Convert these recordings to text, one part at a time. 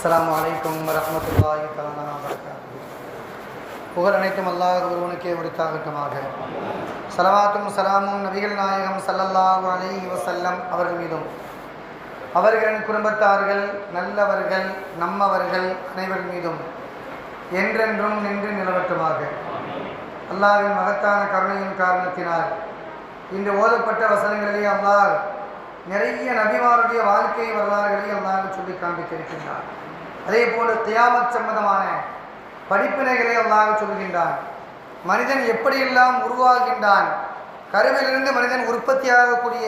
அஸ்லாம் அலைக்கும் வரமத்துல்லாஹி தஆலா வரகாத்து புகழ் அனைத்தும் அல்லாஹ் ஒருவனுக்கே உரித்தாகட்டுமாக. சலவாத்தும் சலாமும் நபிகள் நாயகம் ஸல்லல்லாஹு அலைஹி வசல்லம் அவர்கள் மீதும். அவர்களின் குடும்பத்தார்கள் நல்லவர்கள் நம்மவர்கள் அனைவர் மீதும் என்றென்றும் நின்று நிலவட்டுமாக. அல்லாவின் மகத்தான கருணையின் காரணத்தினால் இன்று ஓதப்பட்ட வசனங்களிலே அல்லாஹ் நிறைய நபிமாருடைய வாழ்க்கை வரலாறுகளை அல்லாஹ் சொல்லி காண்பித்திருக்கின்றார் அதே போல தியாமத் சம்பந்தமான படிப்பினைகளை அல்லாஹ் சொல்கின்றான். மனிதன் எப்படியெல்லாம் உருவாகின்றான்? கருவிலிருந்து மனிதன் உற்பத்தியாகக்கூடிய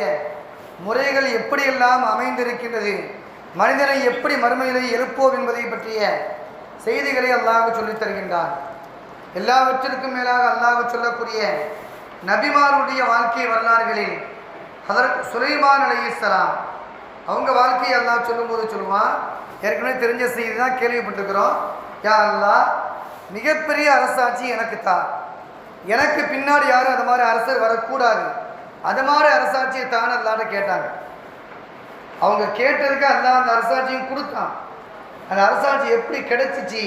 முறைகள் எப்படியெல்லாம் அமைந்திருக்கின்றது? மனிதனை எப்படி மறுமையிலே எழுப்போம் என்பதை பற்றிய செய்திகளை அல்லாஹ் சொல்லித் தருகின்றான். எல்லாவற்றிற்கும் மேலாக அல்லாஹ் சொல்லக்கூடிய நபிமாருடைய வாழ்க்கை வரலாறுகளில் அதற்கு சுலைமான் அலைஹிஸ்ஸலாம் அவங்க வாழ்க்கையை அல்லாஹ் சொல்லும்போது சொல்லுவான் ஏற்கனவே தெரிஞ்ச செய்தி தான் கேள்விப்பட்டிருக்கிறோம். யா மிகப்பெரிய அரசாட்சி எனக்கு தான் எனக்கு பின்னாடி யாரும் அது மாதிரி அரசர் வரக்கூடாது. அது மாதிரி அரசாட்சியை தான் அல்லாட்ட கேட்டாங்க. அவங்க கேட்டதுக்கு அல்லா அந்த அரசாட்சியும் கொடுத்தான். அந்த அரசாட்சி எப்படி கிடைச்சிச்சு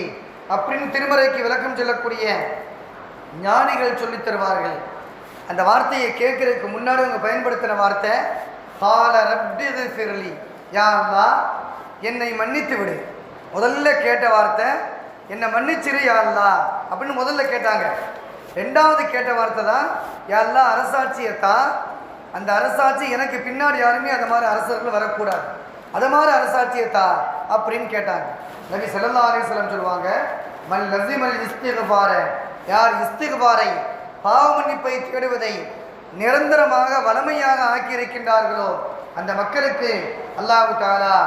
அப்படின்னு திருமறைக்கு விளக்கம் சொல்லக்கூடிய ஞானிகள் சொல்லித் தருவார்கள். அந்த வார்த்தையை கேட்கறதுக்கு முன்னாடி அவங்க பயன்படுத்தின வார்த்தை கால ரப்டி ஃபிரலி. யா என்னை மன்னித்து விடு. முதல்ல கேட்ட வார்த்தை என்னை மன்னிச்சிரு யா அப்படின்னு முதல்ல கேட்டாங்க. ரெண்டாவது கேட்ட வார்த்தை தான் யாரெல்லாம் அரசாட்சியை தான் அந்த அரசாட்சி எனக்கு பின்னாடி யாருமே அந்த மாதிரி அரசர்கள் வரக்கூடாது. அது மாதிரி அரசாட்சியை தா அப்படின்னு கேட்டாங்க. நபி ஸல்லல்லாஹு அலைஹி சொல்லுவாங்க மல் லஸிமல் இஸ்திக்பார யார் இஸ்திகுபாரை பாவ மன்னிப்பை தேடுவதை நிரந்தரமாக வளமையாக ஆக்கியிருக்கின்றார்களோ அந்த மக்களுக்கு அல்லாஹு தாலா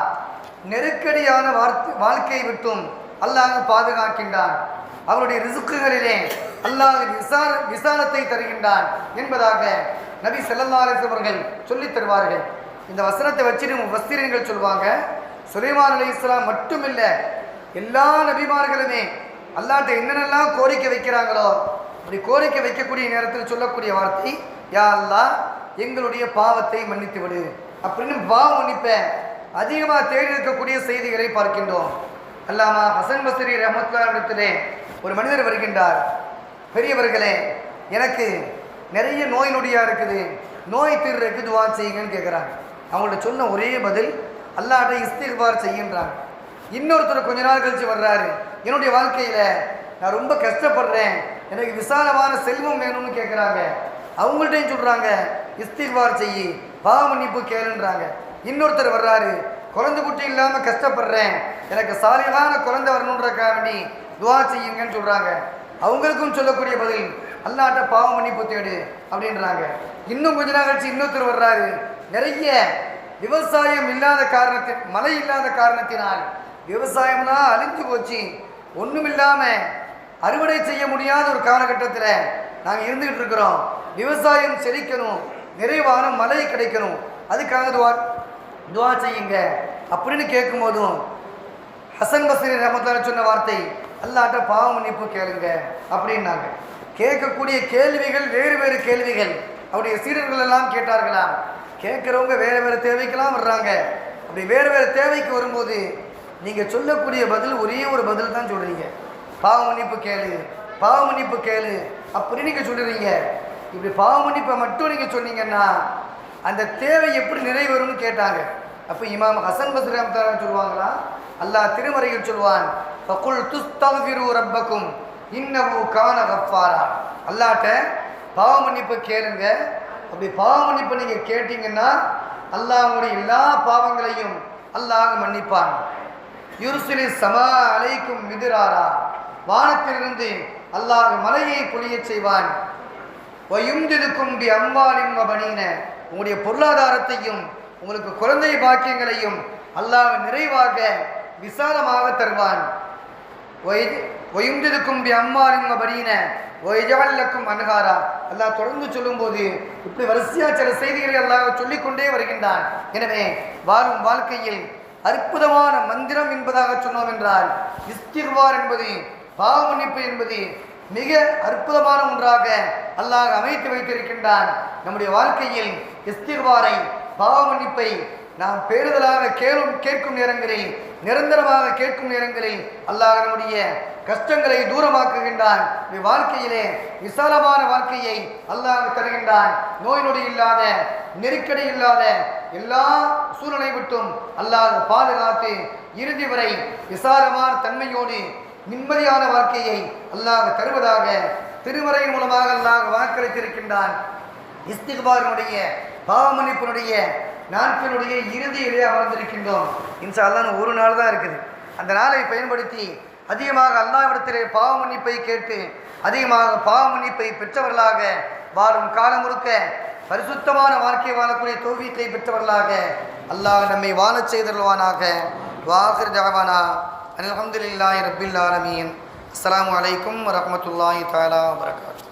நெருக்கடியான வார்த்தை வாழ்க்கையை விட்டும் அல்லாஹ் பாதுகாக்கின்றான். அவருடைய ரிசுக்குகளிலே அல்லாஹ் விசார விசாலத்தை தருகின்றான் என்பதாக நபி ஸல்லல்லாஹு அவர்கள் சொல்லித் தருவார்கள். இந்த வசனத்தை வச்சுட்டு வஸ்திரங்கள் சொல்லுவாங்க சுலைமான் அலி இஸ்லாம் மட்டுமில்ல எல்லா நபிமார்களுமே அல்லாட்ட என்னென்னலாம் கோரிக்கை வைக்கிறாங்களோ அப்படி கோரிக்கை வைக்கக்கூடிய நேரத்தில் சொல்லக்கூடிய வார்த்தை யா அல்லாஹ் எங்களுடைய பாவத்தை மன்னித்து விடு அப்படின்னு பாவம் மன்னிப்பேன் அதிகமாக தேடி இருக்கக்கூடிய செய்திகளை பார்க்கின்றோம். அல்லாமா ஹசன் பஸ்ரி ரஹமத்துல்லாவிடத்திலே ஒரு மனிதர் வருகின்றார். பெரியவர்களே எனக்கு நிறைய நோய் நொடியாக இருக்குது. நோய் தீர்றதுக்கு துவா செய்யுங்கன்னு கேட்குறாங்க அவங்கள்ட்ட சொன்ன ஒரே பதில் அல்லாட்ட இஸ்திக்பார் செய்கின்றாங்க இன்னொருத்தர் கொஞ்ச நாள் கழிச்சு வர்றாரு. என்னுடைய வாழ்க்கையில் நான் ரொம்ப கஷ்டப்படுறேன். எனக்கு விசாலமான செல்வம் வேணும்னு கேட்குறாங்க அவங்கள்ட்டையும் சொல்கிறாங்க இஸ்திக்பார் செய்யி பாவ மன்னிப்பு கேளுன்றாங்க. இன்னொருத்தர் வர்றாரு. குழந்தை குட்டி இல்லாமல் கஷ்டப்படுறேன். எனக்கு சாலிகான குழந்தை வரணுன்றக்காக வேண்டி துவா செய்யுங்கன்னு சொல்கிறாங்க அவங்களுக்கும் சொல்லக்கூடிய பதில் அல்லாட்ட பாவம் மன்னிப்பு தேடு அப்படின்றாங்க. இன்னும் கொஞ்ச நாள் கழிச்சு இன்னொருத்தர் வர்றாரு. நிறைய விவசாயம் இல்லாத காரணத்தின் மழை இல்லாத காரணத்தினால் விவசாயம்னா அழிஞ்சு போச்சு. ஒன்றும் இல்லாமல் அறுவடை செய்ய முடியாத ஒரு காலகட்டத்தில் நாங்கள் இருந்துக்கிட்டு இருக்கிறோம். விவசாயம் செழிக்கணும். நிறைவான மழை கிடைக்கணும். அதுக்காக துவா செய்யுங்க. அப்படின்னு கேட்கும் போதும் ஹசன் பசரி ரஹமத்தால சொன்ன வார்த்தை அல்லாட்ட பாவ மன்னிப்பு கேளுங்க. அப்படின்னாங்க. கேட்கக்கூடிய கேள்விகள் வேறு வேறு கேள்விகள். அவருடைய சீடர்கள் எல்லாம் கேட்டார்களாம் கேட்குறவங்க வேறு வேறு தேவைக்கெல்லாம் வர்றாங்க. அப்படி வேறு வேறு தேவைக்கு வரும்போது நீங்கள் சொல்லக்கூடிய பதில் ஒரே ஒரு பதில் தான் சொல்கிறீங்க பாவ மன்னிப்பு கேளு பாவ மன்னிப்பு கேளு அப்படின்னு நீங்கள் சொல்லுறீங்க இப்படி பாவ மன்னிப்பை மட்டும் நீங்கள் சொன்னீங்கன்னா அந்த தேவை எப்படி நிறைவேறும்னு கேட்டாங்க. அப்போ இமாம் ஹசன் பஸ்ராம் சொல்லுவாங்களா? அல்லாஹ் திருமறையில் சொல்வான் ஃபகுல் துஸ்தகிரு ரப்பக்கும் இன்னஹு கான கஃபாரா அல்லாட்ட பாவ மன்னிப்பு கேளுங்க. அப்படி பாவ மன்னிப்பு நீங்கள் கேட்டீங்கன்னா அல்லாஹ் உங்களுடைய எல்லா பாவங்களையும் அல்லாஹ் மன்னிப்பான். யுருசுலி சமா அலைக்கும் மிதிராரா. வானத்திலிருந்து அல்லாஹ் மலையை பொழிய செய்வான். வயுந்திருக்கும் பி அம்பாலின் பணியின உங்களுடைய பொருளாதாரத்தையும் உங்களுக்கு குழந்தை பாக்கியங்களையும் அல்லாஹ் நிறைவாக விசாலமாக தருவான். ஒயுந்திருக்கும் பி அம்மாலின் படியின ஒய்ஜவல்லக்கும் அன்ஹாரா. அல்லாஹ் தொடர்ந்து சொல்லும்போது இப்படி வரிசையாக சில செய்திகளை அல்லாஹ் சொல்லிக்கொண்டே வருகின்றான். எனவே வாழும் வாழ்க்கையில் அற்புதமான மந்திரம் என்பதாக சொன்னோம் என்றால் இஸ்திர்வார் என்பது பாவமன்னிப்பு என்பது மிக அற்புதமான ஒன்றாக அல்லாஹ் அமைத்து வைத்திருக்கின்றான். நம்முடைய வாழ்க்கையில் இஸ்திர்வாரை பாவ மன்னிப்பை நாம் பேறுதலாக கேளும் கேட்கும் நேரங்களில் நிரந்தரமாக கேட்கும் நேரங்களில் அல்லாஹ் நம்முடைய கஷ்டங்களை தூரமாக்குகின்றான். இந்த வாழ்க்கையிலே விசாலமான வாழ்க்கையை அல்லாஹ் தருகின்றான். நோய் நொடி இல்லாத நெருக்கடி இல்லாத எல்லா சூழலை விட்டும் அல்லாஹ் பாதுகாத்து இறுதி வரை விசாலமான தன்மையோடு நிம்மதியான வாழ்க்கையை அல்லாஹ் தருவதாக திருமறையின் மூலமாக அல்லாஹ் வாக்களித்திருக்கின்றான். இஸ்திக்பாரினுடைய பாவமன்னிப்பினுடைய நாட்களுடைய இறுதியிலே அமர்ந்திருக்கின்றோம். இன்சா அல்லாஹ் ஒரு நாள் தான் இருக்குது. அந்த நாளை பயன்படுத்தி அதிகமாக அல்லாவிடத்திலே பாவ மன்னிப்பை கேட்டு அதிகமாக பாவ மன்னிப்பை பெற்றவர்களாக வாழும் காலம் முழுக்க பரிசுத்தமான வாழ்க்கை வாழக்கூடிய தோவியத்தை பெற்றவர்களாக அல்லாஹ் நம்மை வாழச் செய்தருள்வானாக. வாசர் ஜவானா அல்ஹம்துலில்லாஹி ரபில் ஆலமீன். அஸ்லாம் வலைக்கம் வரமத்துல்லாய் தாலா வரகாத்து